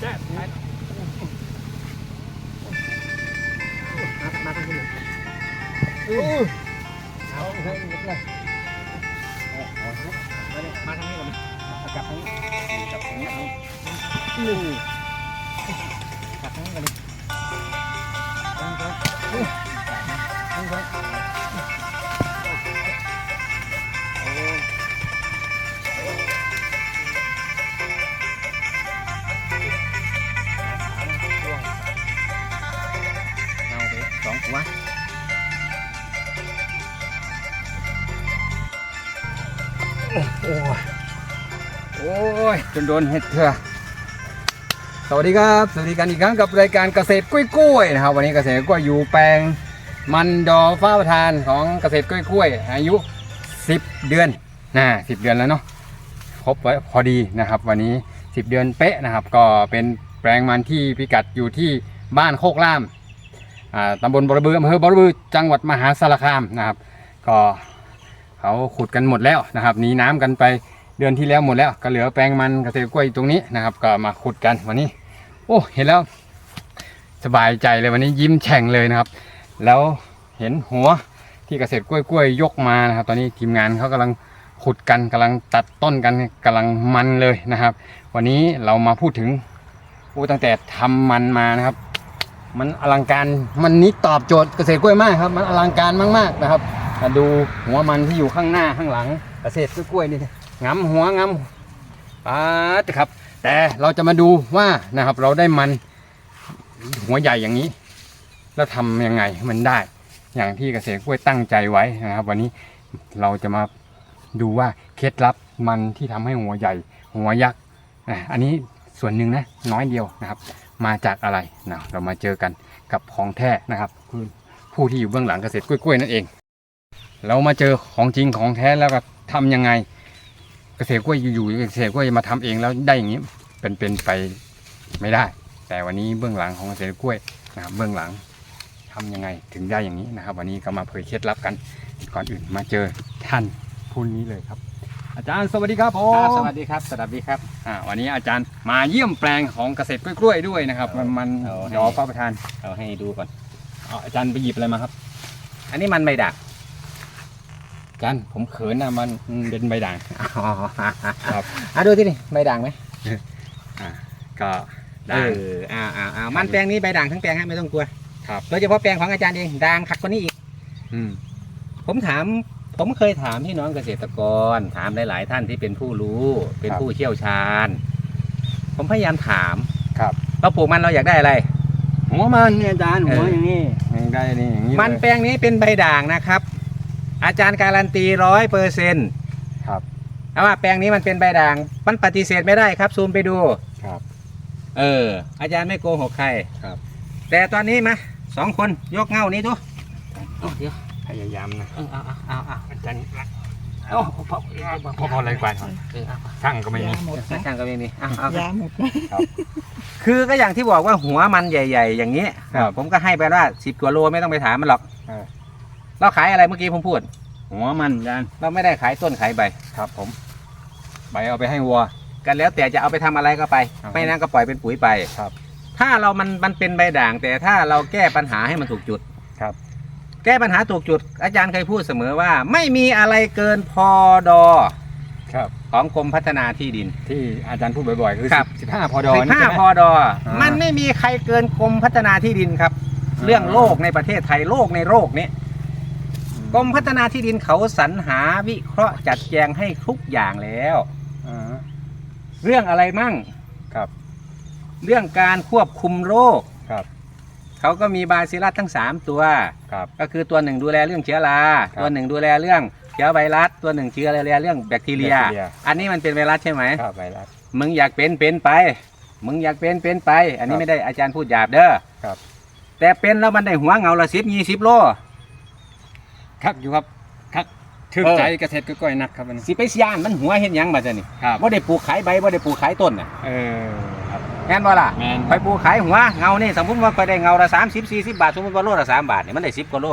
แจ๊ดไปมาทางนี้เอาเฮ้ยนิดเลยมาทางนี้ก่อนเอากลับทางนี้กลับทางนี้เอากลับทางนี้ก่อนเลยเอาไปเอาไปเอ อ้ยจนโดนเห็ดเถื่อสวัสดีครับ สวัสดีกันอีกครั้งกับรายการเกษตรกล้วยๆนะครับ วันนี้เกษตรกล้วยอยู่แปลงมันดอฟ้าประทานของเกษตรกล้วยๆอายุ 10 เดือนนะ10เดือนแล้วเนาะครบไว้พอดีนะครับ วันนี้ 10 เดือนเป๊ะนะครับ ก็เป็นแปลงมันที่พิกัดอยู่ที่บ้านโคกล่ามอ่าตำบลบรบืออำเภอบรบือจังหวัดมหาสารคามนะครับ ก็เขาขุดกันหมดแล้วนะครับหนีน้ำกันไป เดือนที่แล้วหมดแล้วก็เหลือแปลงมันเกษตรกล้วยตรงนี้นะครับ ก็มาขุดกันวันนี้ โอ้เห็นแล้วสบายใจเลยวันนี้ยิ้มแฉ่งเลยนะครับ แล้วเห็นหัวที่เกษตรกล้วยกล้วยยกมานะครับ ตอนนี้ทีมงานเขากำลังขุดกันกำลังตัดต้นกันกำลังมันเลยนะครับ วันนี้เรามาพูดถึงโอ้ตั้งแต่ทำมันมานะครับ มันอลังการมันนี้ตอบโจทย์เกษตรกล้วยมากครับ มันอลังการมากๆนะครับมาดูหัวมันที่อยู่ข้างหน้าข้างหลังเกษตรกล้วยนี่ งำหัวงำปาดครับ แต่เราจะมาดูว่านะครับ เราได้มันหัวใหญ่อย่างนี้ แล้วทำยังไงมันได้ อย่างที่เกษตรกล้วยตั้งใจไว้นะครับ วันนี้เราจะมาดูว่าเคล็ดลับมันที่ทำให้หัวใหญ่ หัวยักษ์อะอันนี้ส่วนหนึ่งนะน้อยเดียวนะครับ มาจากอะไรนะเรามาเจอกันกับของแท้นะครับคือผู้ที่อยู่เบื้องหลังเกษตรกล้วยๆนั่นเอง เรามาเจอของจริงของแท้แล้วก็ทำยังไง เกษตรกล้วยอยู่ๆเกษตรกล้วยจะมาทำเองแล้วได้อย่างนี้เป็นเป็นไปไม่ได้ แต่วันนี้เบื้องหลังของเกษตรกล้วยนะครับเบื้องหลังทำยังไงถึงได้อย่างนี้นะครับ วันนี้ก็มาเผยเคล็ดลับกันก่อนอื่นมาเจอท่านผู้นี้เลยครับ อาจารย์สวัสดีครับผครับมสวัสดีครับสวัสดีครับอ่าวันนี้อาจารย์มาเยี่ยมแปลงของเกษตรกล้วยๆด้วยนะครับ มันมันเอาให้ดอฟ้าประทานเอาให้ดูก่อนเอาอาจารย์ไปหยิบอะไรมาครับ อันนี้มันใบดัก อาจารย์ผมเขินนะมันมันเป็นใบด่าง อ๋อครับ อะดูที่นี่ใบด่างไหมอ่าก็เอด่าง ออ้าวอ้าวอ้าวมันแปลงนี้ใบด่างทั้งแปลงฮะไม่ต้องกลัวครับ โดยเฉพาะแปลงของอาจารย์เองด่างขัดกว่านี้อีก อืม ผมถาม ผมเคยถามพี่น้องเกษตรกร ถามหลาย ๆ ท่านที่เป็นผู้รู้ เป็นผู้เชี่ยวชาญ ผมพยายามถามครับ เราปลูกมันเราอยากได้อะไร หัวมันเนี่ยอาจารย์เอหัวอออย่างนี้อย่างได้นี่อย่างนี้มันเลยแปลงนี้เป็นใบด่างนะครับ อาจารย์การันตีร้อยเปอร์เซ็นต์ครับเอาว่าแปลงนี้มันเป็นใบด่าง มันปฏิเสธไม่ได้ครับ ซูมไปดู ครับ เออ อาจารย์ไม่โกหกใครครับ แต่ตอนนี้มาสองคนยกเงานี้ดูเอาเดี๋ยวพยายามนะเออเอาเอาเอาเอาอาจารย์โอ้พอพอพออะไรกว่าเออเอาเอาช่างก็ไม่มียาหมดนักนะช่างก็ไม่มีเอาเอายาหมดนะคือก็อย่างที่บอกว่าหัวมันใหญ่ ๆ อย่างนี้ครับผมก็ให้ไปว่าสิบกว่าโลไม่ต้องไปถามมันหรอก เออเราขายอะไรเมื่อกี้ผมพูด หัวมันอาจารย์เราไม่ได้ขายต้นขายใบ ครับผม ใบเอาไปให้วัว กันแล้วแต่จะเอาไปทำอะไรก็ไป ครับไม่นั้นก็ปล่อยเป็นปุ๋ยไปครับ ถ้าเรามันมันเป็นใบด่าง แต่ถ้าเราแก้ปัญหาให้มันถูกจุด ครับ แก้ปัญหาถูกจุด อาจารย์เคยพูดเสมอว่า ไม่มีอะไรเกินพอดอครับ ของกรมพัฒนาที่ดิน ที่อาจารย์พูดบ่อยๆ คือครับ สิบห้าพอดอสิบนี่ห้าใช่ไหม พอดอ อ่ามัมันไม่มีใครเกินกรมพัฒนาที่ดินครับ อ่า เรื่องโลกในประเทศไทยโลกในโลกนี้ กรมพัฒนาที่ดินเขาสรรหาวิเคราะห์จัดแจงให้ทุกอย่างแล้ว อ่าเรื่องอะไรมั่ง ครับ เรื่องการควบคุมโรค ครับ เขาก็มีบาซิลัสทั้ง 3 ตัว ครับ ก็คือตัวหนึ่งดูแลเรื่องเชื้อรา ครับตัวหนึ่งดูแลเรื่องเชื้อไวรัส ตัวหนึ่งเชื้อดูแลเรื่องแบคทีเรีย แบคทีเรีย อันนี้มันเป็นไวรัสใช่ไหม ครับไวรัส มึงอยากเป็นเป็นไป มึงอยากเป็นเป็นไป อันนี้ครับไม่ได้อาจารย์พูดหยาบเด้อครับ แต่เป็นแล้วมันได้หัวเงาละสิบยี่สิบโล คักอยู่ครับคักถึกเออใจเกษตรกล้วยๆนักครับวันนี้สิไปสยานมันหัวเห็นยังมาจะนี่ครับว่าได้ปลูกขายใบว่าได้ปลูกขายต้นน่ะเออครับแม่นบ่ล่ะแมนไปปลูกขายหัวเงานี่สมมติว่าก็ได้เงาละสามสิบสี่สิบบาทสมมติว่าโลละสามบาทเนี่ยมันได้สิบกว่าโล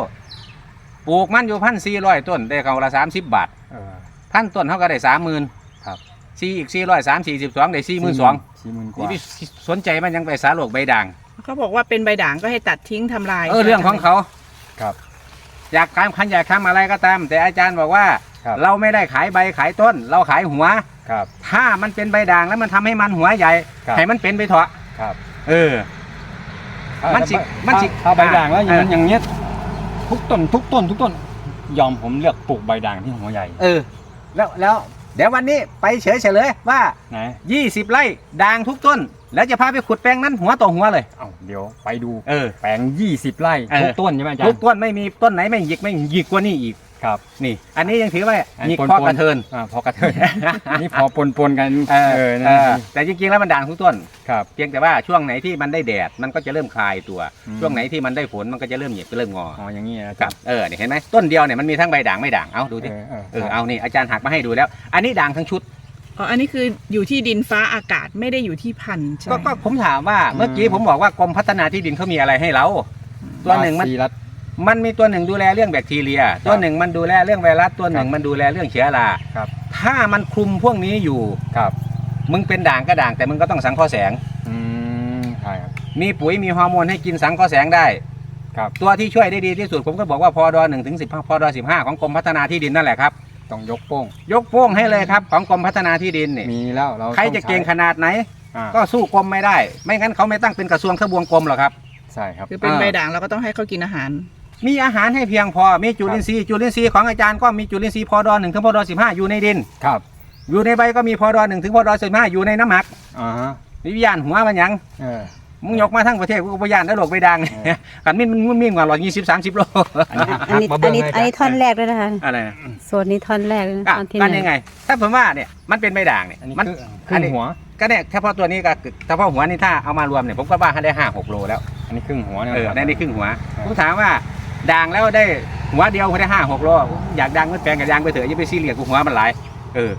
ปลูกมันอยู่พันสี่ร้อยต้นได้เงาละสามสิบบาทเออพันต้นเขาก็ได้สามหมื่นครับพสี่อีกสี่ร้อยสามสี่สิบสองได้สี่หมื่นสองสี่หมื่นกนี่ว่าพี่สนใจมันยังไปสาโลกใบด่างเขาบอกว่าเป็นใบด่างก็ให้ตัดทิ้งทำลายเออเรื่องของเขาครับ อยากขายพันอยากทำอะไรก็ตาม แต่อาจารย์บอกว่า ครับเราไม่ได้ขายใบขายต้น เราขายหัว ครับ ถ้ามันเป็นใบด่างแล้วมันทำให้มันหัวใหญ่ครับ ให้มันเป็นไปเถอะครับเออ มันสิมันสิถ้าใบด่างแล้วอย่างเออนั้นอย่างเงี้ยทุกต้นทุกต้นทุกต้น ยอมผมเลือกปลูกใบด่างที่หัวใหญ่เออ แล้วแล้วเดี๋ยววันนี้ไปเฉยเฉลยว่าไหน20 ไร่ด่างทุกต้น แล้วจะพาไปขุดแปลงนั้นหัวต่อหัวเลย เอ้าเดี๋ยวไปดูเออ แปลง 20 ไร่เออ ทุกต้นใช่ไหมอาจารทุกย์ต้นไม่มีต้นไหนไม่หยิกไม่หยิกกว่านี้อีกครับนี่ อันนี้ยังถือว่าอันหยิกปนๆพอกระเทิน อ่าพอกระเทินนี่พอปนปนๆกันเออเออนะเออแต่จริงๆแล้วมันด่างทุกต้น ครับ เพียงแต่ว่าช่วงไหนที่มันได้แดดมันก็จะเริ่มคลายตัว อืม ช่วงไหนที่มันได้ฝนมันก็จะเริ่มเหยียบเริ่มงออ๋ออย่างนี้นะอาครัจาบรย์เออเนี่ยเห็นไหมต้นเดียวเนี่ยมันมีทั้งใบด่างไม่ด่างเอาดูดิเออเออเออเอานี่อาจารย์หักมาให้ดูแล้ว อันนี้ด่างทั้งชุด อ๋ออันนี้คืออยู่ที่ดินฟ้าอากาศไม่ได้อยู่ที่พันธุ์ใช่ไหก็มก็ผมถามว่าเมื่อกี้ผมบอกว่ากรมพัฒนาที่ดินเขามีอะไรให้เรา ตัวหนึ่งมันบาซีรัสมันมีตัวหนึ่งดูแลเรื่องแบคทีเรีย ตัวหนึ่งมันดูแลเรื่องไวรัสตัวหนึ่งครับมันดูแลเรื่องเชื้อราครับ ถ้ามันคลุมพวกนี้อยู่ ครับมึงเป็นด่างก็ด่างแต่มึงก็ต้องสังเคราะห์แสง อืมใช่ครับ มีปุ๋ยมีฮอร์โมนให้กินสังเคราะห์แสงได้ครับ ตัวที่ช่วยได้ดีที่สุดผมก็บอกว่าพอดอหนึ่งถึงสิบพอดอสิบห้าของกรมพัฒนาที่ดินนั่นแหละครับ ต้องยกโป้ง ยกโป้งให้เลยครับ ของกรมพัฒนาที่ดินนี่มีแล้วเราใครจะเก่งขนาดไหนอ่าก็สู้กรมไม่ได้ ไม่งั้นเขาไม่ตั้งเป็นกระทรวงทบวงกรมหรอกครับ ใช่ครับ คือเป็นอ่า ใบด่างเราก็ต้องให้เขากินอาหาร มีอาหารให้เพียงพอ มีจุลินทรีย์ จุลินทรีย์ของอาจารย์ก็มีจุลินทรีย์พอดอหนึ่งถึงพอดอสิบห้าอยู่ในดิน ครับอยู่ในใบก็มีพอดอหนึ่งถึงพอดอสิบห้าอยู่ในน้ำหมักอ่าฮะวิญญาณหัวมันหยังเออ มึงยกมาทั้งประเทศกูก็พยานได้หลกไปดังเออกันมินมันมีกว่าร้อยยี่สิบสามสิบโลอันนี้อันนี้มาอัเบิ่นงนี้ให้อันนี้ท่อนแรกด้วยนะคะอะไรนะโซนนี้ท่อนแรกเลยนะอะท่อนที่หกันนึ่ยังงไง ถ้าผมว่าเนี่ยมันเป็นใบด่างเนี่ยอันนี้มันคืออัครึ่นงนี้หัวก็เนี่ยเฉพาะตัวนี้ก็เฉพาะหัวนี่ถ้าเอามารวมเนี่ยผมก็ว่าให้ได้ห้าหกโลแล้ว อันนี้ครึ่งหัวนะเออครับได้ในครึ่งหัวครับผมถามว่าด่างแล้วได้หัวเดียวก็ได้ห้าหกโลอยากดังก็แปลงกับยางไปเถอะอย่าไปซีเรียสกูหัวมันหลายเออ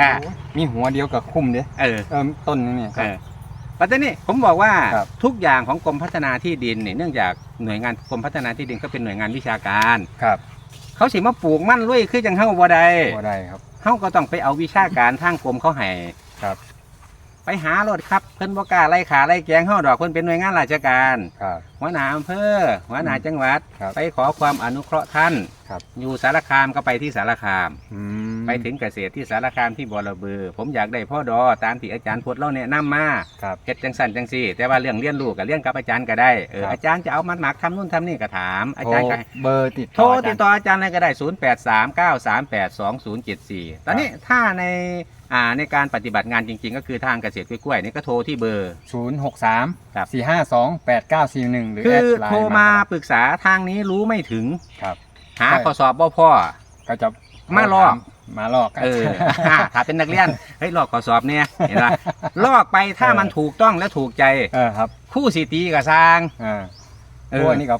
อะโยมีหัวเดียวกับคุ้มเด้เออเออต้นนึงเนี่ยคเอรับอ ปัจจุบันนี้ผมบอกว่าครับทุกอย่างของกรมพัฒนาที่ดินเนี่ยเนื่องจากหน่วยงานกรมพัฒนาที่ดินก็เป็นหน่วยงานวิชาการ ครับเขาสิมาปลูกมั่นลุยคือจังเฮาบ่ได้หัวได้ครับ เฮาก็ต้องไปเอาวิชาการทางกรมเขาให้ครับ ไปหารถครับเพิ่นบ่กล้าไล่ขาไล่แกงเฮาดอกเพิ่นเป็นหน่วยงานราชการครับ หัวหน้าอำเภอหัวหน้าจังหวัด ครับไปขอความอนุเคราะห์ท่าน ครับ อยู่สารคามก็ไปที่สารคาม อืมไปถึงเกษตรที่สารคามที่บอระเบือ ผมอยากได้พ่อดอตามที่อาจารย์พจน์เล่าแนะนำมาครับ เฮ็ดจังสันจังซี่ แต่ว่าเรื่องเรียนรู้กับเรียนกับอาจารย์ก็ได้เออครับ อาจารย์จะเอามันหมักทำนู่นทำนี่ก็ถาม อาจารย์ก็ให้โเบอร์ติดโทรอาจาติรดย์ต่ออาจารย์อะไรก็ได้ 0 8 3 9 3 8 2 0 7 4 ตอนนี้ถ้าใน อ่าในการปฏิบัติงานจริง ๆ ก็คือทางเกษตรกล้วยๆนี่ก็โทรที่เบอร์ ศูนย์หกสามครับ สี่ห้าสองแปดเก้าสี่หนึ่งหรือคืแออดไลน์โทรมาปรึกษาทางนี้รู้ไม่ถึง ครับ หาใช่ ข้อสอบบ่พ่อ ก็จะมาลอก มาลอกเออถ้าเป็นนักเรียนเฮ้ยลอกข้อสอบเนี่ยเห็นไหมลอกไปถ้ามันถูกต้องและถูกใจเออครับคู่สีตีกับสร้าง เออเออ พวกนี้ก็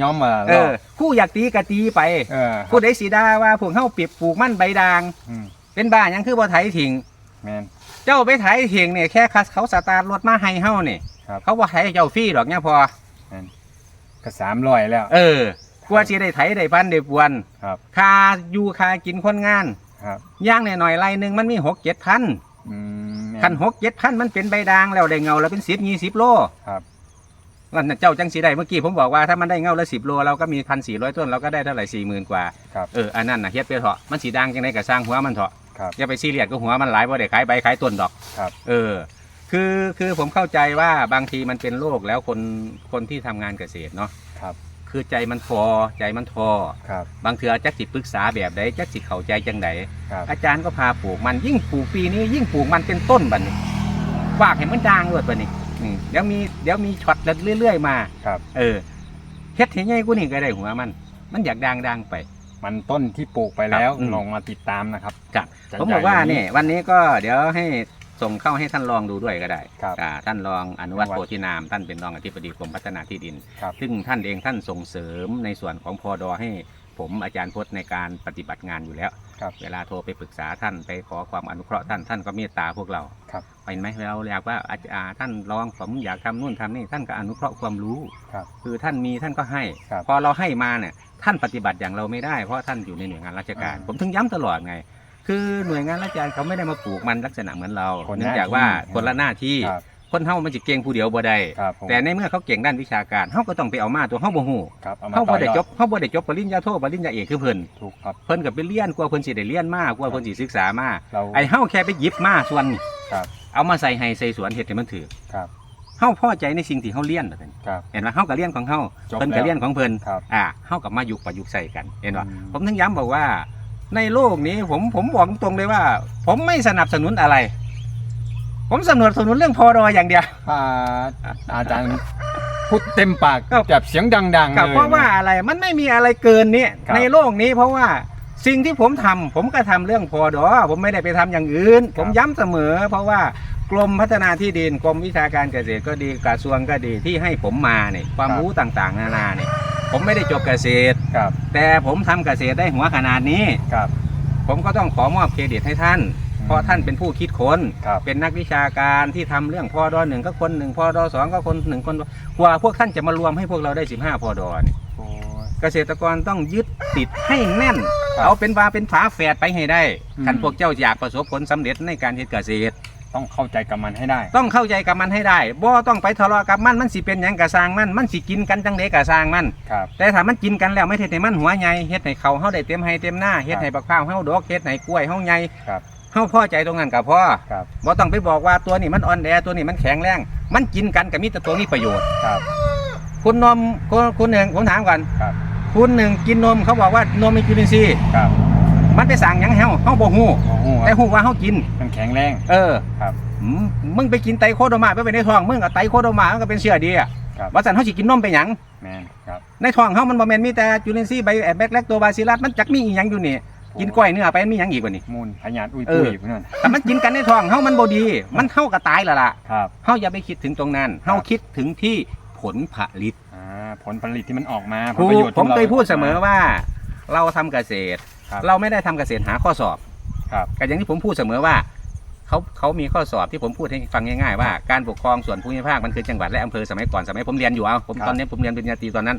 ย้อมมาลเออกอคู่อยากตีก็ตีไปเออครับผู้ใดสีดาว่าพวกเฮาปีบปลูกมันใบด่างอืม เป็นบ้าหยังคือบ่ไถถิงแมน เจ้าไปไถถิงเนี่ยแค่เขาสตาร์ทรถมาให้เฮานี่ครับ เขาว่าไถให้เจ้าฟรีหรอกเนี่ยพอก็สามร้อยแล้ว เออกว่าสิได้ไถได้พันได้ปวนครับ ค่าอยู่ค่ากินคนงานครับย่างหน่อยๆไรหนึ่งมันมีหกเจ็ดพัน อืมแม่คันหกเจ็ดพันมันเป็นใบด่างแล้วได้เงาแล้วเป็นสิบยี่สิบโลครับ แล้วเจ้าจังสีได้เมื่อกี้ผมบอกว่าถ้ามันได้เงาละสิบโลเราก็มีพันสี่ร้อยต้นเราก็ได้เท่าไหร่สี่หมื่นกว่าครับเอออันนั้นนะเฮ็ดไปเถอะมันสีด่างจังไดก็สร้างหัวมันเถอะครับอย่าไปซีเรียสก็หัวมันหลายว่าได้ขายใบขายต้นดอกครับเออคือคือผมเข้าใจว่าบางทีมันเป็นโรคแล้วคนคนที่ทำงานเกษตรเนาะครับคือใจมันทอใจมันทอครับบางเถื่อจักสิปรึกษาแบบใดจักสิเข้าใจจังไดครับอาจารย์ก็พาปลูกมันยิ่งปลูกปีนี้ยิ่งปลูกมันเป็นต้นบัดนี้ฝากให้มันด่างเลยบัดนี้ อืม เดี๋ยวมีเดี๋ยวมีช็อตเรื่อย ๆ มาครับ เออเฮ็ดให้ใหญ่กูนี่ก็ได้หัวมัน มันอยากดังดังไป มันต้นที่ปลูกไปแล้วครับอืม ลองมาติดตามนะครับครับ จะผมบอกว่าใหญ่ เนี่ยวันนี้ก็เดี๋ยวให้ส่งเข้าให้ท่านรองดูด้วยก็ได้ครับอ่าท่านรองอนุวัฒน์อนุวัฒน์โพธินาม ท่านเป็นรองอธิบดีกรมพัฒนาที่ดิน ครับ ซึ่งท่านเองท่านส่งเสริมในส่วนของพอดอให้ ผมอาจารย์พจน์ในการปฏิบัติงานอยู่แล้ว ครับเวลาโทรไปปรึกษาท่านไปขอความอนุเคราะห์ท่านท่านก็เมตตาพวกเราครับเห็นไหมเราอยากว่าอาจารย์ท่านรองผมอยากทำนู่นทำนี่ท่านก็อนุเคราะห์ความรู้ครับคือท่านมีท่านก็ให้ครับพอเราให้มาเนี่ยท่านปฏิบัติอย่างเราไม่ได้เพราะท่านอยู่ในหน่วยงานราชการอ่าผมถึงย้ำตลอดไง คือหน่วยงานราชการเขาไม่ได้มาปลูกมันลักษณะเหมือนเราคนเนื่องหน้าจากว่าที่คนละหน้าที่ ครับคนเฮามันจะเก่งผู้เดียวบ่ได้ครับผมแต่ในเมื่อเขาเก่งด้านวิชาการเฮาก็ต้องไปเอามาตัวเฮาบ่ฮู้ครับเอามาเฮาบ่ได้ต่อยอจบเฮาบ่ได้จบปริญญาโทปริญญาเอกคือเพิ่นถูกครับ เพิ่นก็ไปเรียนกว่าเพิ่นสิได้เรียนมากกว่าเพิ่นสิศึกษามาเรา ไอ้เฮาแค่ไปหยิบมาส่วนนี่ครับเอามาใส่ให้ใส่สวนเฮ็ดให้มันถือครับเฮาพอใจในสิ่งที่เฮาเรียนน่ะเพิ่นครับเห็นว่าเฮาก็เรียนของเฮาจบเพิ่นก็เรียนของเพิ่น ครับอ่าเฮากับมายุกประยุกต์ใส่กัน เห็นว่าอืมผมถึงย้ำบอกว่า ในโลกนี้ผมผมบอกตรงเลยว่า ผมไม่สนับสนุนอะไร ผมสนับสนุนเรื่องพอรออย่างเดียว อ่าอาจารย์พูดเต็มปากครับ แบบเสียงดังๆกับเลยเพราะว่าอะไรมันไม่มีอะไรเกินนี้ครับในโลกนี้เพราะว่าสิ่งที่ผมทำผมก็ทำเรื่องพอดอผมไม่ได้ไปทำอย่างอื่น ผมย้ำเสมอ เพราะว่ากรมพัฒนาที่ดินกรมวิชาการเกษตรก็ดีกระทรวงก็ดีที่ให้ผมมาเนี่ยความรู้ต่างๆ นานาเนี่ยผมไม่ได้จบเกษตร ครับแต่ผมทำเกษตรได้หัวขนาดนี้ ครับ ผมก็ต้องขอมอบเครดิตให้ท่านอืม เพราะท่านเป็นผู้คิดค้น ครับเป็นนักวิชาการที่ทำเรื่องพอดอหนึ่งก็คนหนึ่งพอดอสองก็คนหนึ่งคนกว่าพวกท่านจะมารวมให้พวกเราได้ 15พอดอเนี่ยโอ้ย เกษตรกรต้องยึดติดให้แน่น ครับเอาเป็นบาเป็นฝาแฝดไปให้ได้อืม คันพวกเจ้าอยากประสบผลสำเร็จในการเฮ็ดเกษตร ต้องเข้าใจกับมันให้ได้ ต้องเข้าใจกับมันให้ได้บ่ต้องไปทะเลาะกับมันมันสิเป็นหยังกะสร้างมันมันสิกินกันจังเดกะสร้างมัน ครับ แต่ถ้ามันกินกันแล้วไม่เฮ็ดให้มันหัวใหญ่เฮ็ดให้เขาเฮาได้เต็มให้เต็มหน้าเฮ็ดครับให้บักพร้าวเฮาดอกเฮ็ดให้กล้วยเฮาใหญ่ครับ เฮาพอใจตรงนั้นก็พอครับบ่ต้องไปบอกว่าตัวนี้มันอ่อนแอตัวนี้มันแข็งแรง มันกินกันก็มีแต่ตัวนี้ประโยชน์ครับ คุณนมคุณคุณหนึ่งผมถามก่อนครับคุณหนึ่งกินนมเขาบอกว่านมมีจุลินทรีย์ครับ มันไปสั่งหยังเฮาเฮาบ่ฮู้โอ้โหแต่ฮู้ว่าเฮากิน มันแข็งแรง เออครับอืมมึงไปกินไตโคโดมาไปไว้ในท้องมึงเอาไตโคโดมามันก็เป็นเชื้อดีอะครับ ว่าซั่นเฮาสิกินนมไปหยัง แมนครับ ในท้องเฮามันบ่แม่นมีแต่จุลินทรีย์ไบแบคแลคโตบาซิลัสมันจักมีอีหยังอยู่นี่ กินกล้วยเนื้อไปมันมีหยังอีกว่านี่ มูลพยานอุ้ยเอปุ้อยพวกนั่นแต่มันกินกันในท้องเฮามันบ่ดี มันเฮาก็ตายแล้วล่ะครับ เฮาอย่าไปคิดถึงตรงนั้นเฮาคิดถึงที่ผลผลิตอ่าผลผลิตที่มันออกมาผคลรูประโยชน์ผมที่ราเคยพูดเสมอว่า เราทำเกษตร ครับเราไม่ได้ทำเกษตรหาข้อสอบ ครับก็อย่างที่ผมพูดเสมอว่าเขาเขามีข้อสอบที่ผมพูดให้ฟังง่ายๆว่า การปกครองส่วนภูมิภาคมันคือจังหวัดและอำเภอสมัยก่อนสมัยผมเรียนอยู่เอาผมครับตอนนี้ผมเรียนปริญญาตรีตอนนั้น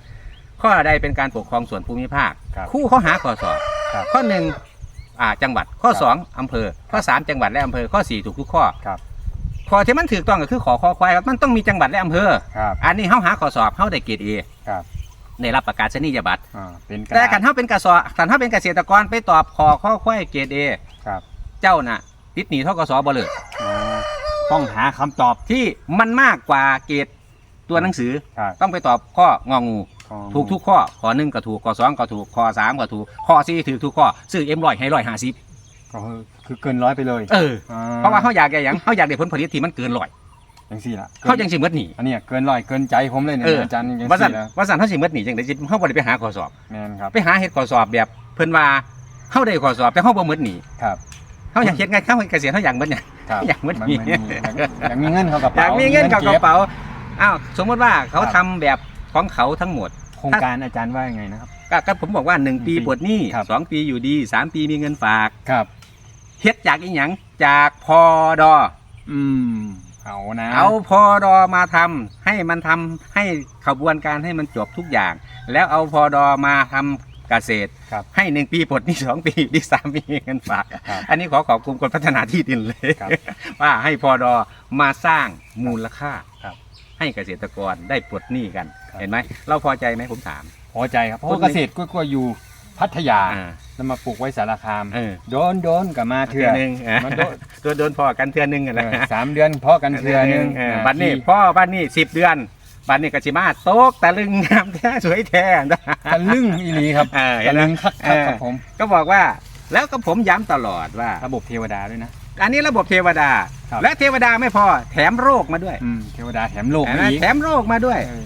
ข้อใดเป็นการปกครองส่วนภูมิภาคครับ คู่เขาหาข้อสอบ ครับ ข้อหนึ่งอ่าจังหวัดข้อครับสองอำเภอ ข้อสามจังหวัดและอำเภอข้อสี่ถูกทุกข้อครับ ข้อที่มันถูกต้องก็คือขอคอควายครับมันต้องมีจังหวัดและอำเภอ ครับอันนี้เขาหาข้อสอบเขาได้เกรดเอครับได้รับประกาศนียบัตร อ่าเป็นกระแต่ดาษการเขาเป็นเกษตรการเขาเป็นเกษตรกรไปตอบขอข้อควายเกรดเอครับ เจ้าน่ะติดหนีเท่ากสบ่เลยอ๋อต้องหาคำตอบที่มันมากกว่าเกรด ตัวหนังสือครับต้องไปตอบข้ององูของถูกทุกข้อข้อหนึ่งก็ถูกข้อสองก็ถูกข้อสามก็ถูกข้อสี่ถูกทุกข้อซื้อเอ็มร้อยให้ร้อยห้าสิบก็คือคือเกินร้อยไปเลยเอออ่เพราะว่าเขาอยากได้หยังเขาอยากได้ผลผลิตที่มันเกินร้อยจังสี่ละเขาจังสิเมดหนีอันเนี้ยเกินร้อยเกินใจผมเลยเนี่ยเอออาจารย์ยังว่าสันสี่ละว่าสันเขาสิเมดหนีจังได้สิเขาบ่ได้ไปหาข้อสอบแมนครับไปหาเฮ็ดข้อสอบแบบเพิ่นว่าเขาได้ข้อสอบแต่เขาบ่เมดหนีครับเขาอยากเฮ็ดไงเขาเกษียณเขาอยากเมดหยังครับอยากมันมีอยากอยากมีเงินเขากระอเป๋ายากมีเงินกับกก็บระเป๋า อ้าวสมมติว่าเขาครับทำแบบของเขาทั้งหมด โครงการอาจารย์ว่ายังไงนะครับ ก็ก็ผมบอกว่าหนึ่งปีหนึ่งปีปลดหนี้ครับสองปีอยู่ดีสามปีมีเงินฝากครับเฮ็ดจากอีหยังจากพอดออืมเอานะเอาพอดอมาทำให้มันทำให้ขบวนการให้มันจบทุกอย่าง แล้วเอาพอดอมาทำเกษตรครับให้หนึ่งปีปลดหนี้สองปีดีสามปีมีเงินฝากครับอันนี้ขอขอบคุณกรมพัฒนาที่ดินเลยครับว่าให้พอดอมาสร้างมูลค่าครับ ให้เกษตรกรได้ปลดหนี้กัน ครับ เห็นไหมเราพอใจไหมผมถาม พอใจครับเพราะคนว่าหนึ่เกงษตรก็ก็อยู่พัทยาอ่า แล้วมาปลูกไว้สารคามเออโดนโดนกับมาเถื่เทืออหนึ่งอะมันโดนตัวโดนพอกันเทือหนึ่งกันเอนะ อสามเดือนเพาะกันเถื่อหนึงเอออ่าบัดนี้ที่พ่อบัดนี้สิบเดือนบัดนี้กสิมาโต๊กตะลึงงามแท้สวยแท้ตะลึงอีหลีครับเออเห็ตะนไหมลึงคักเอคักอครับผม ก็บอกว่า แล้วก็ผมย้ำตลอดว่า ระบบเทวดาด้วยนะ อันนี้ระบบเทวดา ครับ และเทวดาไม่พอแถมโรคมาด้วยอืมเทวดาแถมโลกเห็นไหมมาอีกแถมโรคมาด้วย เออ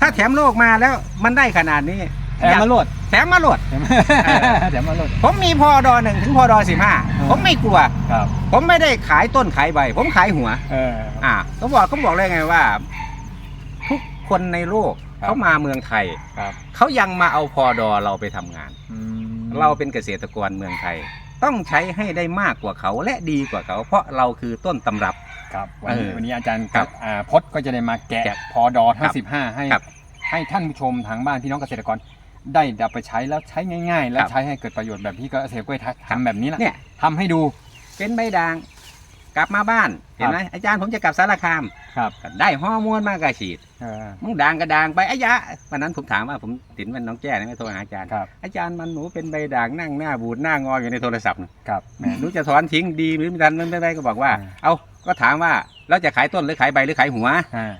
ถ้าแถมโรคมาแล้วมันได้ขนาดนี้แถมมาโลดแถมมาโหลด แถมเออ แถมมาโลด ผมมีพอดอหนึ่งถึงพอดอสิบห้าเออผมไม่กลัว ครับผมไม่ได้ขายต้นขายใบ ผมขายหัว เออ อ่าเขาบอกเขาบอกเลยไงว่า ทุกคนในโลกครับ เขามาเมืองไทย ครับเขายังมาเอาพอดอเราไปทำงาน อืมเราเป็นเกษตรกรเมืองไทย ต้องใช้ให้ได้มากกว่าเขาและดีกว่าเขา เพราะเราคือต้นตำรับ ครับวันนี้เออวันนี้อาจารย์ครับอ่าพจน์ก็จะได้มาแกะแกะพอดอทั้คงรับสิบห้าให้ครับให้ท่านผู้ชมทางบ้านพี่น้องเกษตรกร ได้ดับไปใช้แล้วใช้ง่าย ๆ และครับใช้ให้เกิดประโยชน์แบบที่เกษตรกล้วยทักทำแบบนี้แหละเนี่ยททำให้ดูเป็นใบด่าง กลับมาบ้านเห็นไหมอาจารย์ผมจะกลับสารคามครับก็ได้ฮอร์โมนมากระฉีดเออมึงด่างก็ด่างไปอายะวันนั้นผมถามว่าผมติดมันน้องแจ้นี่ไม่โทรหาอาจารย์ครับอาจารย์มันหนูเป็นใบด่างนั่งหน้าบูดหน้างออยู่ในโทรศัพท์น่ะครับแม่หนูจะถอนทิ้งดีหรือไม่ทันไม่ได้ก็บอกว่าอืมเอาก็ถามว่าเราจะขายต้นหรือขายใบหรือขายหัวอ่า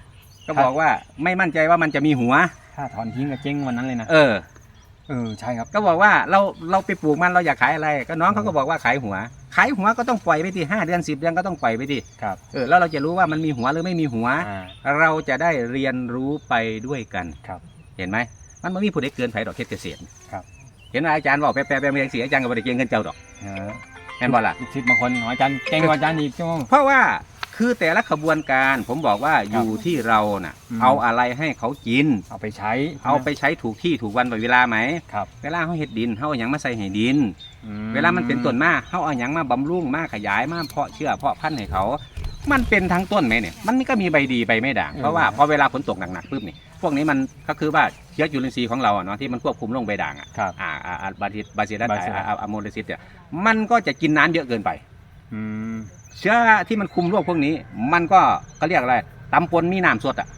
ก็บอกว่าไม่มั่นใจว่ามันจะมีหัวถ้าถอนทิ้งก็เจ๊งวันนั้นเลยนะเออ เออใช่ครับ ก็บอกว่าเราเราไปปลูกมันเราอยากขายอะไร ก็น้องเขาก็บอกว่าขายหัว ขายหัวก็ต้องปล่อยไปที่ห้าเดือนสิบเดือนก็ต้องปล่อยไปที่ครับเออแล้วเราจะรู้ว่ามันมีหัวหรือไม่มีหัว อ่าเราจะได้เรียนรู้ไปด้วยกัน ครับ เห็นไหมมันไม่มีผู้ใดเกินไผดอกเฮ็ดเกษตรครับ เห็นว่าอาจารย์บอกแปลแปลแปลเสียอาจารย์ก็บ่ได้เก่งกันเจ้าดอกเออแม่นบ่ล่ะ ลูกศิษย์บางคนอาจารย์เก่งกว่าอาจารย์อีกช่วงเพราะว่า คือแต่ละขบวนการผมบอกว่าอยู่ที่เราน่ะอืมเอาอะไรให้เขากิน เอาไปใช้เอาไปใช้ถูกที่ถูกวันเวลาไหมครับเวลาเขาเฮ็ดดินเขาเอาหยังมาใส่ให้ดินอืเวลามันเป็นต้นมาเขาเอาหยังมาบำรุงมาขยายมาเพาะเชื้อเพาะพันธุ์ให้เขา มันเป็นทั้งต้นไหมเนี่ยมันก็มีใบดีใบไม่ด่างเพราะว่าพอเวลาฝนตกหนักๆปุ๊บนี่พวกนี้มันก็คือว่าเชื้อจุลินทรีย์ของเราอะเนาะที่มันควบคุมโรคใบด่างอะครับอ่าอ่าอ่าบาซิบาซิลัสบาซิลัสอ่าอะโมเลซิสเนี่ยมันก็จะกินน้ำเยอะเกินไปอืม เชื้อที่มันคุมโรคพวกนี้ มันก็เขาเรียกอะไรตำปนมีน้ำสดอะ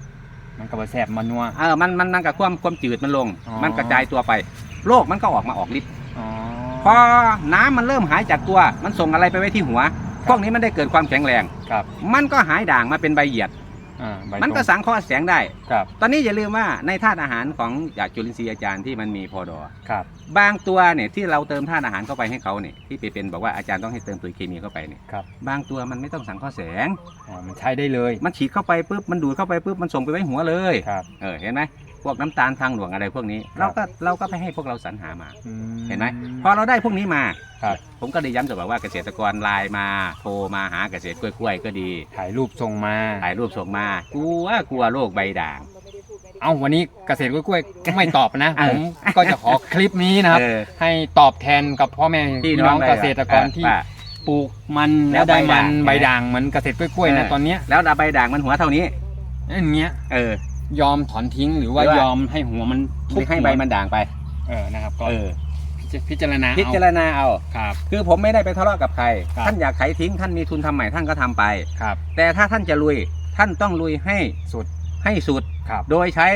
มันก็บแสบมันนัว เออมันมันมันกับความความจืดมันลง อ๋อ มันกระจายตัวไปโรคมันก็ออกมาออกฤทธิ์อ๋อพอน้ำมันเริ่มหายจากตัว มันส่งอะไรไปไว้ที่หัว พวกนี้มันได้เกิดความแข็งแรง ครับมันก็หายด่างมาเป็นใบเหยียด อ่าใบมันก็ตรงสังเคราะห์แสงได้ ครับตอนนี้อย่าลืมว่าในธาตุอาหารของจากจุลินทรีย์อาจารย์ที่มันมีพอดอครับ บางตัวเนี่ยที่เราเติมธาตุอาหารเข้าไปให้เขาเนี่ยที่ไปเป็นบอกว่าอาจารย์ต้องให้เติมปุ๋ยเคมีเข้าไปเนี่ยครับ บางตัวมันไม่ต้องสังเคราะห์แสง อ๋อมันใช้ได้เลย มันฉีดเข้าไปปุ๊บมันดูดเข้าไปปุ๊บมันส่งไปไว้หัวเลยครับ เออเห็นไหมพวกน้ำตาลทางหลวงอะไรพวกนี้ครัเราบก็เราก็ไปให้พวกเราสรรหามา อืเห็นไหมพอเราได้พวกนี้มา ครับผมก็ได้ย้ำเสมอว่าเกษตรกรไลน์มาโทรมาหาเกษตรกล้วยๆก็ดีถ่ายรูปส่งมาถ่ายรูปส่งมากลัวกลัวโรคใบด่าง เอ้าวันนี้เกษตรกล้วยๆไม่ตอบนะเออผมก็จะขอคลิปนี้นะครับ เออให้ตอบแทนกับพ่อแม่พี่พี่น้น้อองงได้เกษตรกรเออที่ว่า ปลูกมันแล้แล้ววได้มันใบใบด่าด่างงเหมือนเกษตรกล้วยๆนะเออ ตอนเนี้ยแล้วดาใบด่างมันหัวเท่านี้อันเนี้ยเออ ยอมถอนทิ้งหรือว่าหรือว่า ยอมให้หัวมันทุไม่บให้ใบมันด่างไป เออนะครับก็เออ พิจารณาพิจารณาเอาครับ คือผมไม่ได้ไปทะเลาะกับใคร ครับ ท่านอยากขายทิ้งท่านมีทุนทำใหม่ท่านก็ทำไป ครับ แต่ถ้าท่านจะลุยท่านต้องลุยให้สุด ให้สุด ครับโดยใช้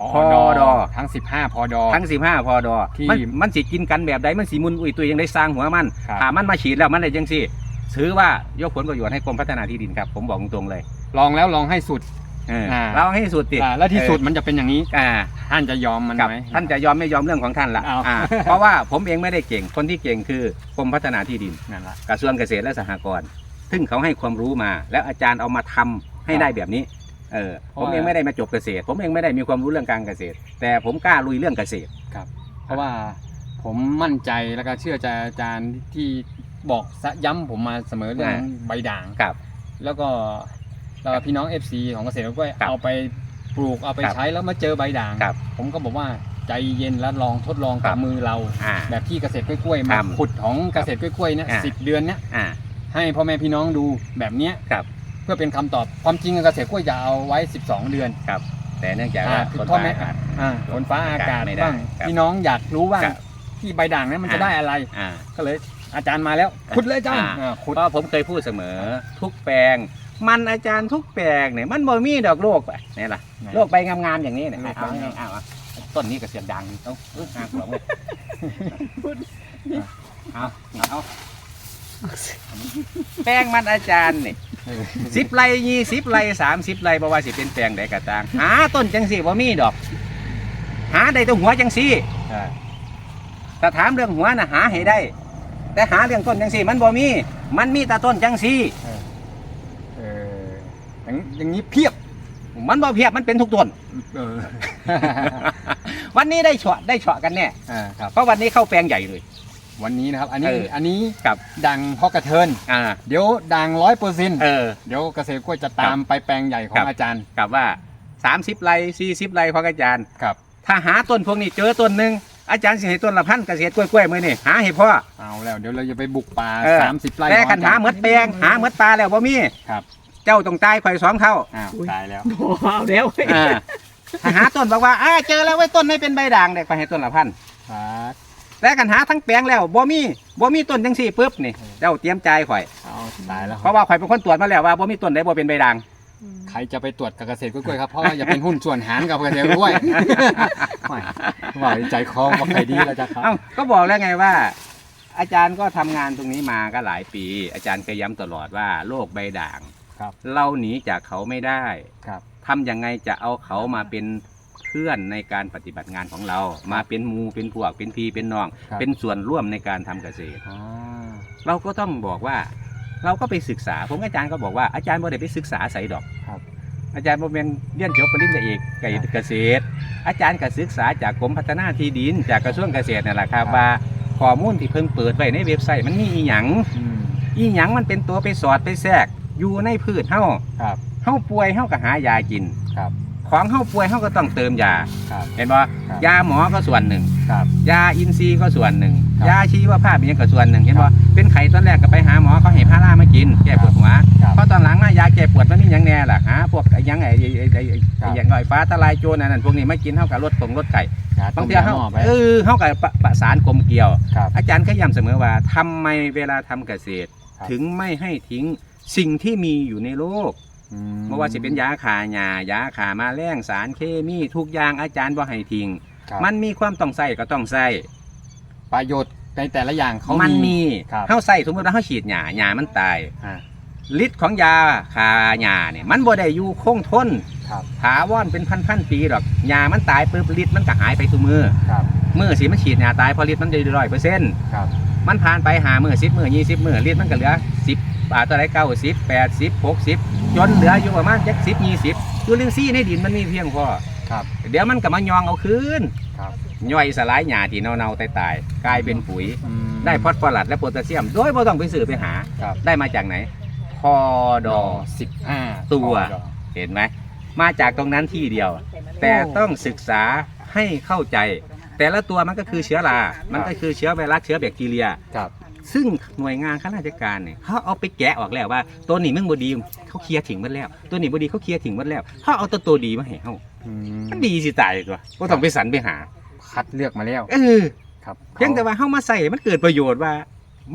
พอพอดอ ทั้ง 15 พอดอ ทั้ง 15 พอดอที่มันมันสิกินกันแบบใดมันสิมุนอุ้ยตัวยังได้สร้างหัวมันครับถ้ามันมาฉีดแล้วมันได้ยังสิถือว่ายกผลประโยชน์ให้กรมพัฒนาที่ดินครับ ผมบอกตรงๆเลยลองแล้วลองให้สุด เอออ่า เราให้สุดติอ่าแล้วที่สุดมันจะเป็นอย่างนี้ อ่า ท่านจะยอมมันกับไหม ท่านจะยอมไม่ยอมเรื่องของท่านละเอา อ่าเพราะว่าผมเองไม่ได้เก่ง คนที่เก่งคือกรมพัฒนาที่ดิน นั่นละ กระทรวงเกษตรและสหกรณ์ซึ่งเขาให้ความรู้มา แล้วอาจารย์เอามาทำให้ครับได้แบบนี้ เออเพผราะมว่าเองไม่ได้มาจบเกษตร ผมเองไม่ได้มีความรู้เรื่องการเกษตร แต่ผมกล้าลุยเรื่องเกษตรเพราะว่าผมมั่นใจแล้วก็เชื่อใจอาจารย์ที่บอกย้ำผมมาเสมอเรื่องอ่าใบด่างครับ แล้วก็แล้วก็พี่น้อง FC ของเกษตรกล้วยครับเอาไปปลูกเอาไปครับใช้แล้วมาเจอใบด่างครับผมก็บอกว่าใจเย็นแล้วลองทดลองครักับบมือเราอ่าแบบที่เกษตรกล้วยๆครัมาบขุดของเกษตรกล้วยๆเนี่ยอ่าสิบเดือนเนี่ยอ่าให้พ่อแม่พี่น้องดูแบบเนี้ยครับเพื่อเป็นคำตอบความจริงเกษตรกล้วยจะเอาไว้ 12 เดือนแต่เนื่องจากอ่าว่าคือคนพ่อแม่ฟ้าอากาศอ่าฝนฟ้าอากาศไม่ได้บ้างครับพี่น้องอยากรู้ว่าครับที่ใบด่างนั้นมันจะอ่าได้อะไรอ่าก็เลยอาจารย์มาแล้วขุดเลยอาจารย์อ่าอ่าขุดเพราะผมเคยพูดเสมอ ทุกแปลง มันอาจารย์ทุกแปลงเนี่ยมันบ่มีดอกโรคไปนี่ล่ะโรคใบงามๆอย่างนี้เนี่ยโรคใบเอางามเอาเอาต้นนี้ก็เสียงดังเอาเอาเอาหัวเลยเอาเอา แป้งมันอาจารย์นี่เออสิบไร่ยี่สิบไร่สามสิบไร่บ่ว่าสิเป็นแปลงใดก็ตามหาต้นจังสี่บ่มีดอก หาได้แตัวหัวจังสี่อ่าถ้าถามเรื่องหัวน่ะหาให้ได้ แต่หาเรื่องต้นจังสี่ มันบ่มี มันมีแต่ต้นจังสี่ เอออย่างอย่างนี้เพียบมันบ่เพียบมันเป็นทุกต้น เออ วันนี้ได้เฉาะได้เฉาะกันแน่ อ่าครับ เพราะวันนี้เข้าแปลงใหญ่เลย วันนี้นะครับ อันนี้เอออัอันนี้ครับ ดังเพราะกระเทินอ่า เดี๋ยวดังร้อยเปอร์เซ็นต์เออ เดี๋ยวเกษตรกล้วยจะตามไปแปลงใหญ่ขอครังบ อาจารย์กับว่า 30ไร่40ไร่ของอาจารย์ ครับถ้าหาต้นพวกนี้เจอต้นหนึ่งอาจารย์สิให้ต้นละพันเกษตรกล้วยๆมื้อนี่หาให้พ่อ เอาแล้วเดี๋ยวเราจะไปบุกป่าเออ สามสิบไร่แต่ของคันหาเหมือดแปลงหาเหมือดปลาแล้วบ่มีครับเจ้าต้องตายข่อยสองเท่าอ้าวตายแล้วโอ้เอาแล้วเว้ย อ่าถ้าหาต้นบอกว่าอ่าเจอแล้วไว้ยต้นไม่เป็นใบด่างเด็กไปให้ต้นละพัน ครับ แต่กันหาทั้งแปลงแล้วบ่มีบ่มีต้นจังซี่ปุ๊บนี่เจ้าเตรียมใจายข่อยเอาตายแล้วเพราะว่าข่อยเป็นคนตรวจมาแล้วว่าบ่มีต้นใดบ่เป็นใบด่าง ใครจะไปตรวจกับเกษตรกล้วยๆครับเพราะว่าอย่าเป็นหุ้นส่วนหารกับเกษตรกล้วยไม่ว่าใจคอว่าใครดีแล้วจะครับ เอ้าก็บอกแล้วไงว่า อาจารย์ก็ทำงานตรงนี้มาก็หลายปี อาจารย์เคยย้ำตลอดว่าโรคใบด่างครับ เราหนีจากเขาไม่ได้ครับ ทำยังไงจะเอาเขามาเป็น เพื่อนในการปฏิบัติงานของเรา มาเป็นหมูเป็นพวกเป็นพีเป็นน้อง ครับ เป็นส่วนร่วมในการทำเกษตรอ่าเราก็ต้องบอกว่า เราก็ไปศึกษา ผมกับอาจารย์ก็บอกว่าอาจารย์บ่ได้ไปศึกษาใส่ดอก ครับ อาจารย์บ่เป็นเรียนจบปริญญาเอกไก่เกษตร อาจารย์ก็ศึกษาจากกรมพัฒนาที่ดิน จากกระทรวงเกษตรนั่นแหละครับว่าข้อมูลที่เพิ่นเปิดไว้ในเว็บไซต์มันมีอีหยัง อืม อีหยังมันเป็นตัวไปสอดไปแทรก อยู่ในพืชเฮาครับ เฮาป่วยเฮาก็หายากินครับ ของเฮาป่วยเฮาก็ต้องเติมยา ครับ เห็นบ่ครับยาหมอก็ส่วนหนึ่ง ครับ ยาอินทรีย์ก็ส่วนหนึ่ง ครับยาชีวภาพเป็นยังก็ส่วนหนึ่ง เห็นครับ่บเป็นไข้ตอนแรกก็ไปหาหมอเขาให้พารามากิน แก้ปวดหัวครับเพราะตอนหลังมายาแก้ปวดมันมีหยังแน่ล่ะหาพวกไอ้หยังไอ้ไอ้ไอ้ไอ้ไอ้ครับ ไอ้หยังไอ้ฟ้าทลายโจรอันนั้นพวกนี้ไม่กินเท่ากับลดตรงลดไก่ยบางทีต้มยเฮาหม้อไปเออเฮากับประประสานกลมเกลียว ครับ อาจารย์ก็ย้ำเสมอว่าทำไมเวลาทำเกษตร ครับ ถึงไม่ให้ทิ้งสิ่งที่มีอยู่ในโลก อืไม่ว่าจะเป็นยาขาหญ้ายาขาแมาแรงสารเคมีทุกอย่างอาจารย์บ่ให้ทิ้งครับมันมีความต้องใส่ก็ต้องใส่ประโยชน์ในแต่ละอย่างเขามันมีครับเฮาใส่สมมติว่าเฮาฉีดหญ้าหญ้ามันตายอ่าฤทธิ์ของยาคาหญ้าเนี่ยมันบ่ได้อยู่คงทนครับถาวรเป็นพันๆปีหรอกหญ้ามันตายปุ๊บฤทธิ์มันก็หายไปทุกมือครับมือสิมันฉีดหญ้าตายเพอฤทธิ์มันได้ร้อยเปอร์เซ็นต์ครับมันผ่านไปหามือสิบมือยี่สิบมือฤทธิ์มันก็เหลือสิบ บาทตัวไรเก้าสิบแปดสิบหกสิบจนเหลืออยู่ประมาณจ็ดสิบยี่สิบจุลินทรีย์ในดินมันมีเพียงพอครับ เดี๋ยวมันก็มายองเอาคืนครับย่อยสลายหญ้าที่เน่าๆตายๆกลายเป็นปุ๋ยอืมได้ฟอสฟอรัสและโพแทสเซียม โดยไม่ต้องไปซื้อไปหาครับได้มาจากไหนพอดอสิบห้าตัวเห็นไหมมาจากตรงนั้นที่เดียว แต่ต้องศึกษาให้เข้าใจ แต่ละตัวมันก็คือเชื้อรา มันก็คือเชื้อไวรัสเชื้อแบคทีเรียครับ ซึ่งหน่วยงานข้าราชการเนี่ยเขาเอาไปแกะออกแล้วว่า ตัวนี้มึงบดีเขาเคลียร์ทิ้งหมดแล้ว ตัวนี้บดีเขาเคลียร์ทิ้งหมดแล้วเขาเอาตัวตัวดีมาให้เขาอืมมันดีสิตายตัวก็ต้องไปสรรไปหาคัดเลือกมาแล้วเออ ครับเพียงแต่ว่าเข้ามาใส่มันเกิดประโยชน์ว่า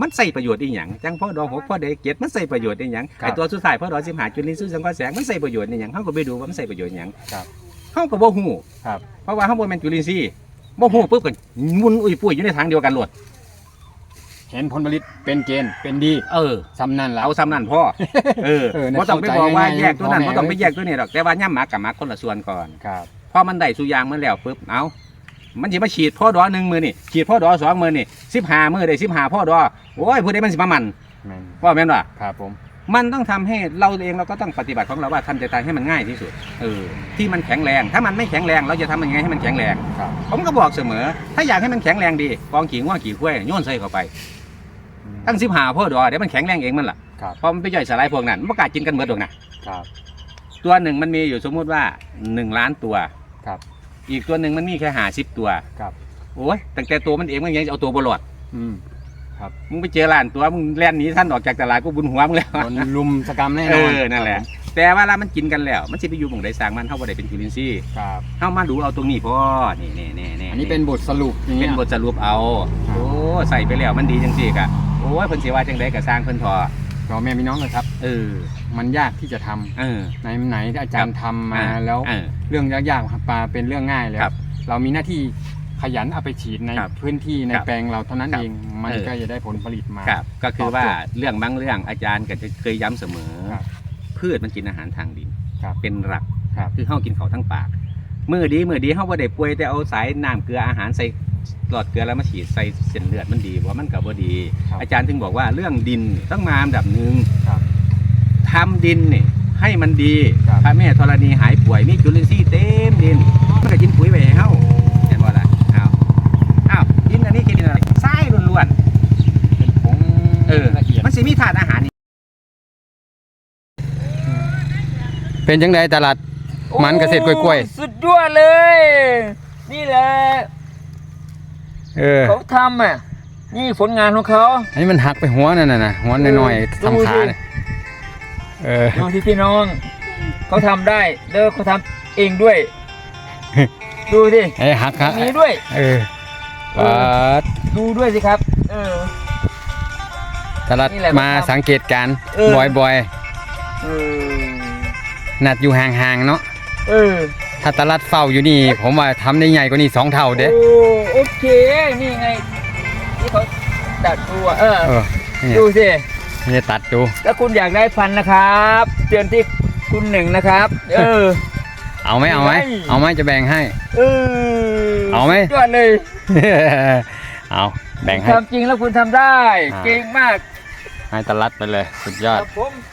มันใส่ประโยชน์อีหยังจังพ่อดอกหกพ่อเด็กเก็ดมันใส่ประโยชน์อีหยังครับไอตัวสุดท้ายพ่อดอกสิบหาจุลินทรีย์สังเคราะห์แสงมันใส่ประโยชน์อีหยังเขาก็ไปดูว่ามันใส่ประโยชน์อีหยังครับเขาก็บ่ฮู้ครับ เพราะว่าเขาบ่แม่นจุลินทรีย์บ่ฮู้ปุ๊บก็หมุนอุ้ยปุ้ยอยู่ในทางเดียวกันโลด เห็นผลผลิตเป็นเกณฑ์เป็นดีเออสำนันแล้วเอาซ้ำนั่นพ่อ เออเออเนี่ยบ่ต้องไปบอกว่าเข้าใจง่ายๆแยกตัวนั้นพ่อแม่บ่ต้องไปแยกตัวนี้หรอก แต่ว่าย่ำหมากับหมาคนละส่วนก่อนครับพอมันได้สุยางมันแล้วปุ๊บ เอามันสิมาฉีดพ่อดอหนึ่งมือนี่ฉีดพ่อดอสองมือนี่สิบห้ามือได้สิบห้าพ่อดอโอ้ยผู้ใดมันสิมามันแม่นว่าแม่นว่าครับผม มันต้องทำให้เราเองเราก็ต้องปฏิบัติของเราว่าทำใจตายให้มันง่ายที่สุดเออที่มันแข็งแรง ถ้ามันไม่แข็งแรงเราจะทำมันยังไงให้มันแข็งแรงครับผมก็บอกเสมอ ถ้าอยากให้มันแข็งแรงดีกองขี่ง่วงขี่คุ้ยโยนใส่เข้าไป ตั้งสิบหาพ่อดอเดี๋ยวมันแข็งแรงเองมันล่ะครับเพราะมันไปย่อยสลายพวกนั้นมันประกล้าศกินกันเบิดหรอกนะครับตัวหนึ่งมันมีอยู่สมมุติว่าหนึ่งล้านตัวครับ อีกตัวหนึ่งมันมีแค่หาสิบตัวครับโอ้ยตั้งแต่ตัวมันเองมันยังจะเอาตัวบอลอด อืมมึงไปเจอล้านตัวมึงแล่นหนีท่านออกจากตลาดกูบุญหัวมึงแล้ว โดนลุมสกรรมแน่นเออนอ นั่นแหละ แต่ว่าเรามันกินกันแล้ว มันสิไปอยู่หม่องใดสร้างมันเท่าบ่ได้เป็นจุลินทรีย์ครับเท่ามาดูเอาตรงนี้พ่อนี่นี่นี่นี่อันนี้เป็นบทสรุปอย่างเป็เงี้นย บทสรุปเอาโอ้ ใส่ไปแล้วมันดีจังซี่กะโอ้ยเพิ่นสิว่าจังไดก็สร้างเพิ่นทอก็แม่พี่น้องเลยครับ เออ มันยากที่จะทำเออไหนไหนที่อาจารย์ทำมาอ่าแล้ว เออ เรื่องยากๆมาเป็นเรื่องง่ายแล้วครับ เรามีหน้าที่ ขยันเอาไปฉีดในครับพื้นที่ในครับแปลงเราเท่านั้นครับเอง มันเออ ก็จะได้ผลผลิตมา ครับก็คือว่าตอบโจทย์เรื่องบางเรื่องอาจารย์ก็จะเคยย้ำเสมอ ครับพืชมันกินอาหารทางดินครับเป็นหลักครับคือเฮากินเขาวทั้งปากมือดีมือดีเฮาบ่ได้ป่วยแต่เอาสายน้ำเกลืออาหารใส่หลอดเกลือแล้วมาฉีดใส่เส้นเลือดมันดีบ่มันก็บ่ดี ครับ อาจารย์ถึงบอกว่าเรื่องดินต้องมาอันดับหนึ่งครับทำดินนี่ให้มันดีครับ พระแม่ธรณีหายป่วยมีจุลินทรีย์เต็มดินมันก็กินปุ๋ยไปให้เฮาเห็นบ่ล่ะเอาอ้าวดินอันนี้คือดินอะไร ทรายล้วนเป็นผงๆเออละเอียดมันสิมีธาตุอาหารนี่เป็นจังไดตลาดมันเกษตรกล้วยๆโอ้สุดยอดเลย นี่แหละเออเขาทำอะ นี่ผลงานของเขา อันนี้มันหักไปหัวนั่นน่ะนะหัวน้อยๆดูทำขาสิเนี่ยเออน้องที่พี่น้อง เขาทำได้เด้อเขาทำเองด้วย ดูดิไอ้หักฮะมีด้วย เออ ปาดดูด้วยสิครับ เออ ตลาดนี่แหละมาสังเกตการณ์เออ บ่อยเออๆ นัดอยู่ห่างๆเนาะ เออถ้าตลาดเฝ้าอยู่นี่ ผมว่าทำได้ใหญ่กว่านี้สองเท่าเด้โอ้โอเคนี่ไงที่เขาตัดดูอะเออ เออนี่ดูสิไม่ได้ตัดดูแล้วคุณอยากได้พันธุ์นะครับเตือนที่คุณหนึ่งนะครับ เออ เอาไหมเอาไหมไม่เอาไหมจะแบ่งให้ เออเอาไหมสุดยอดเลยเอาแบ่งให้ทำจริงแล้วคุณทำได้ อ่า เก่งมากให้ตลาดไปเลย สุดยอด ครับผมโอ้อะไรวะ